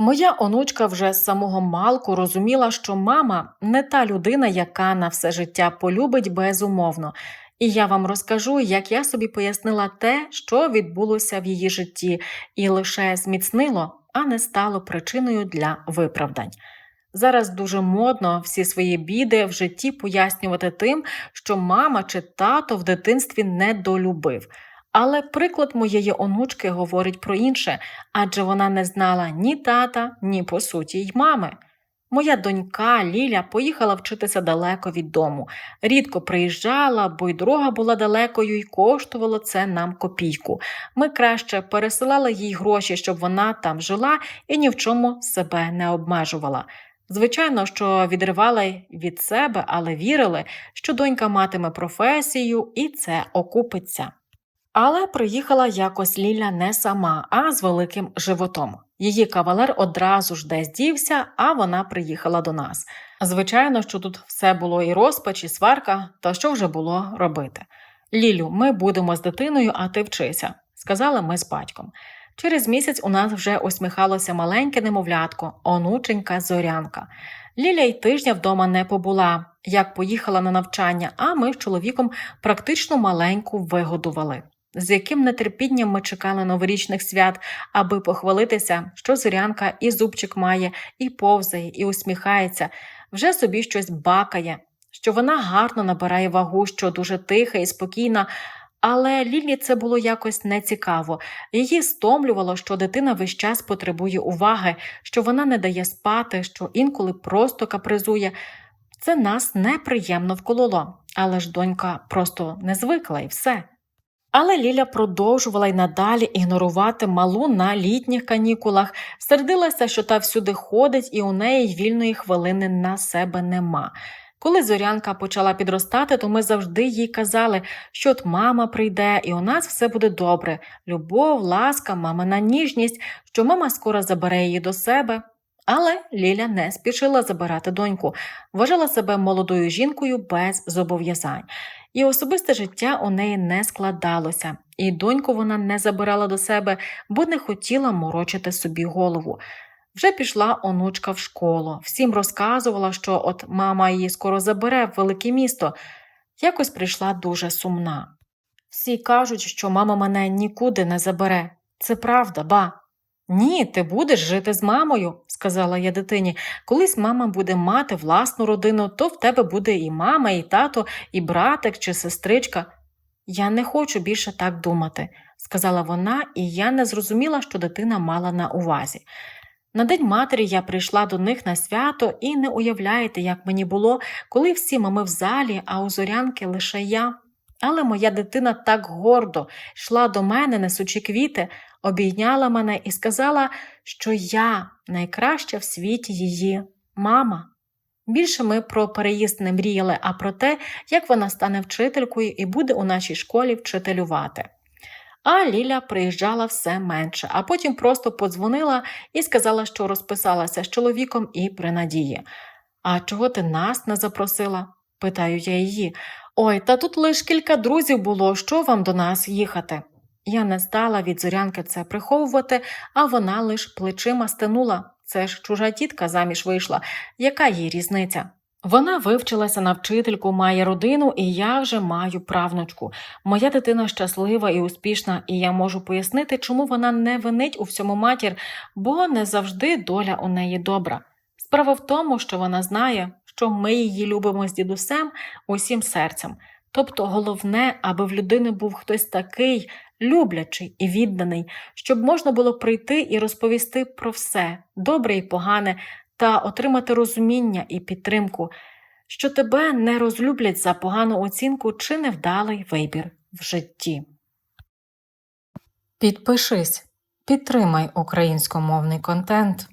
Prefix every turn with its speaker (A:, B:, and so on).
A: Моя онучка вже з самого малку розуміла, що мама не та людина, яка на все життя полюбить безумовно. І я вам розкажу, як я собі пояснила те, що відбулося в її житті, і лише зміцнило, а не стало причиною для виправдань. Зараз дуже модно всі свої біди в житті пояснювати тим, що мама чи тато в дитинстві недолюбив. Але приклад моєї онучки говорить про інше, адже вона не знала ні тата, ні по суті й мами. Моя донька Ліля поїхала вчитися далеко від дому. Рідко приїжджала, бо й дорога була далекою і коштувало це нам копійку. Ми краще пересилали їй гроші, щоб вона там жила і ні в чому себе не обмежувала. Звичайно, що відривали від себе, але вірили, що донька матиме професію і це окупиться. Але приїхала якось Ліля не сама, а з великим животом. Її кавалер одразу ж десь дівся, а вона приїхала до нас. Звичайно, що тут все було і розпач, і сварка, то що вже було робити? Лілю, ми будемо з дитиною, а ти вчися, сказали ми з батьком. Через місяць у нас вже усміхалося маленьке немовлятко, онученька зорянка. Ліля й тижня вдома не побула, як поїхала на навчання, а ми з чоловіком практично маленьку вигодували. З яким нетерпінням ми чекали новорічних свят, аби похвалитися, що зорянка і зубчик має, і повзає, і усміхається, вже собі щось бакає, що вона гарно набирає вагу, що дуже тиха і спокійна. Але Лілі це було якось нецікаво. Її стомлювало, що дитина весь час потребує уваги, що вона не дає спати, що інколи просто капризує. Це нас неприємно вкололо, але ж донька просто не звикла і все. Але Ліля продовжувала й надалі ігнорувати малу на літніх канікулах, сердилася, що та всюди ходить, і у неї вільної хвилини на себе нема. Коли зорянка почала підростати, то ми завжди їй казали, що от мама прийде, і у нас все буде добре. Любов, ласка, мамина ніжність, що мама скоро забере її до себе. Але Ліля не спішила забирати доньку, вважала себе молодою жінкою без зобов'язань. І особисте життя у неї не складалося, і доньку вона не забирала до себе, бо не хотіла морочити собі голову. Вже пішла онучка в школу, всім розказувала, що от мама її скоро забере в велике місто. Якось прийшла дуже сумна. Всі кажуть, що мама мене нікуди не забере. Це правда, ба. Ні, ти будеш жити з мамою, сказала я дитині. Колись мама буде мати власну родину, то в тебе буде і мама, і тато, і братик чи сестричка. Я не хочу більше так думати, сказала вона, і я не зрозуміла, що дитина мала на увазі. На День матері я прийшла до них на свято і не уявляєте, як мені було, коли всі мами в залі, а у зорянки лише я. Але моя дитина так гордо йшла до мене, несучи квіти, обійняла мене і сказала, що я найкраща в світі її мама. Більше ми про переїзд не мріяли, а про те, як вона стане вчителькою і буде у нашій школі вчителювати. А Ліля приїжджала все менше, а потім просто подзвонила і сказала, що розписалася з чоловіком і при надії. А чого ти нас не запросила? питаю я її. Ой, та тут лише кілька друзів було, що вам до нас їхати. Я не стала від зорянки це приховувати, а вона лиш плечима стенула. Це ж чужа тітка заміж вийшла. Яка їй різниця? Вона вивчилася на вчительку, має родину, і я вже маю правнучку. Моя дитина щаслива і успішна, і я можу пояснити, чому вона не винить у всьому матір, бо не завжди доля у неї добра. Справа в тому, що вона знає, що ми її любимо з дідусем усім серцем. Тобто головне, аби в людини був хтось такий, люблячий і відданий, щоб можна було прийти і розповісти про все, добре і погане, та отримати розуміння і підтримку, що тебе не розлюблять за погану оцінку чи невдалий вибір в житті. Підпишись, підтримай українськомовний контент.